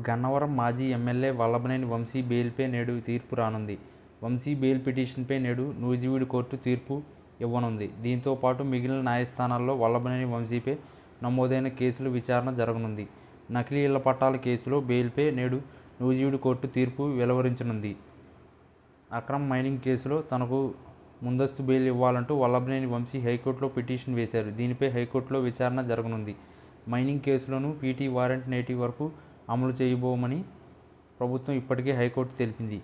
గన్నవరం మాజీ ఎమ్మెల్యే వల్లభనేని వంశీ బెయిల్పై నేడు తీర్పు రానుంది. వంశీ బెయిల్ పిటిషన్పై నేడు నూజివీడు కోర్టు తీర్పు ఇవ్వనుంది. దీంతో పాటు మిగిలిన న్యాయస్థానాల్లో వల్లభనేని వంశీపై నమోదైన కేసుల విచారణ జరగనుంది. నకిలీ ఇళ్ళ పట్టాల కేసులో బెయిల్పై నేడు నూజివీడు కోర్టు తీర్పు వెలువరించనుంది. అక్రమ్ మైనింగ్ కేసులో తనకు ముందస్తు బెయిల్ ఇవ్వాలంటూ వల్లభనేని వంశీ హైకోర్టులో పిటిషన్ వేశారు. దీనిపై హైకోర్టులో విచారణ జరగనుంది. మైనింగ్ కేసులోనూ పీటీ వారెంట్ నేటి వరకు అమలు చేయబోమని ప్రభుత్వం ఇప్పటికే హైకోర్టు తెలిపింది.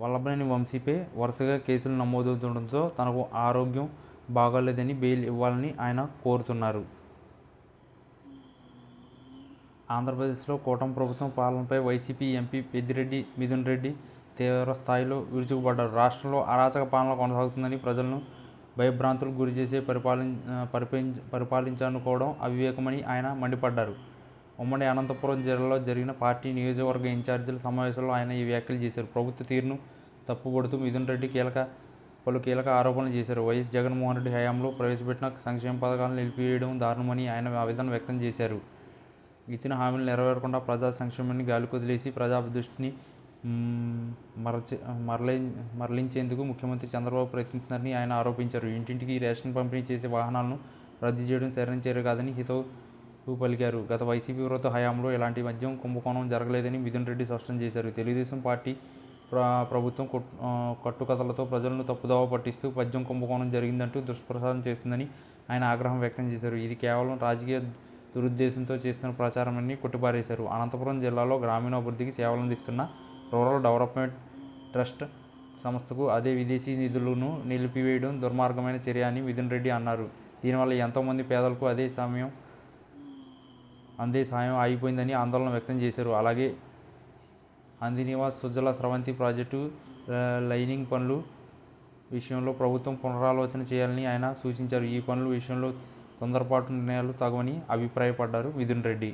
వల్లభనేని వంశీపై వరుసగా కేసులు నమోదవుతుండటంతో తనకు ఆరోగ్యం బాగోలేదని బెయిల్ ఇవ్వాలని ఆయన కోరుతున్నారు. ఆంధ్రప్రదేశ్లో కూటమి ప్రభుత్వం పాలనపై వైసీపీ ఎంపీ పెద్దిరెడ్డి మిథున్ రెడ్డి తీవ్ర స్థాయిలో విరుచుకుపడ్డారు. రాష్ట్రంలో అరాచక పాలన కొనసాగుతుందని ప్రజలను భయభ్రాంతులకు గురి చేసే పరిపాలన పరిపాలించ పరిపాలించాలనుకోవడం అవివేకమని ఆయన మండిపడ్డారు. ఉమ్మడి అనంతపురం జిల్లాలో జరిగిన పార్టీ నియోజకవర్గ ఇన్ఛార్జీల సమావేశంలో ఆయన ఈ వ్యాఖ్యలు చేశారు. ప్రభుత్వ తీరును తప్పుపడుతూ మిథున్ రెడ్డి కీలక పలు కీలక ఆరోపణలు చేశారు. వైఎస్ జగన్మోహన్ రెడ్డి హయాంలో ప్రవేశపెట్టిన సంక్షేమ పథకాలను నిలిపివేయడం దారుణమని ఆయన ఆవేదన వ్యక్తం చేశారు. ఇచ్చిన హామీలు నెరవేరకుండా ప్రజా సంక్షేమాన్ని గాలికొదిలేసి ప్రజా దృష్టిని మరచి మరలి మరలించేందుకు ముఖ్యమంత్రి చంద్రబాబు ప్రయత్నిస్తున్నారని ఆయన ఆరోపించారు. ఇంటింటికి రేషన్ పంపిణీ చేసే వాహనాలను రద్దు చేయడం సరైన చర్య కాదని హితవు పలికారు. గత వైసీపీ ప్రభుత్వ హయాంలో ఎలాంటి మద్యం కుంభకోణం జరగలేదని మిథున్ రెడ్డి స్పష్టం చేశారు. తెలుగుదేశం పార్టీ ప్రభుత్వం కట్టుకథలతో ప్రజలను తప్పుదోవ పట్టిస్తూ మద్యం కుంభకోణం జరిగిందంటూ దుష్ప్రచారం చేస్తుందని ఆయన ఆగ్రహం వ్యక్తం చేశారు. ఇది కేవలం రాజకీయ దురుద్దేశంతో చేస్తున్న ప్రచారమని కొట్టిపారేశారు. అనంతపురం జిల్లాలో గ్రామీణాభివృద్ధికి సేవలు అందిస్తున్న రూరల్ డెవలప్మెంట్ ట్రస్ట్ సంస్థకు అదే విదేశీ నిధులను నిలిపివేయడం దుర్మార్గమైన చర్య అని మిథున్ రెడ్డి అన్నారు. దీనివల్ల ఎంతోమంది పేదలకు అదే సమయం అందే సాయం ఆగిపోయిందని ఆందోళన వ్యక్తం చేశారు. అలాగే అందినివాస్ సుజల స్రవంతి ప్రాజెక్టు లైనింగ్ పనులు విషయంలో ప్రభుత్వం పునరాలోచన చేయాలని ఆయన సూచించారు. ఈ పనుల విషయంలో తొందరపాటు నిర్ణయాలు తగవని అభిప్రాయపడ్డారు. మిథున్ రెడ్డి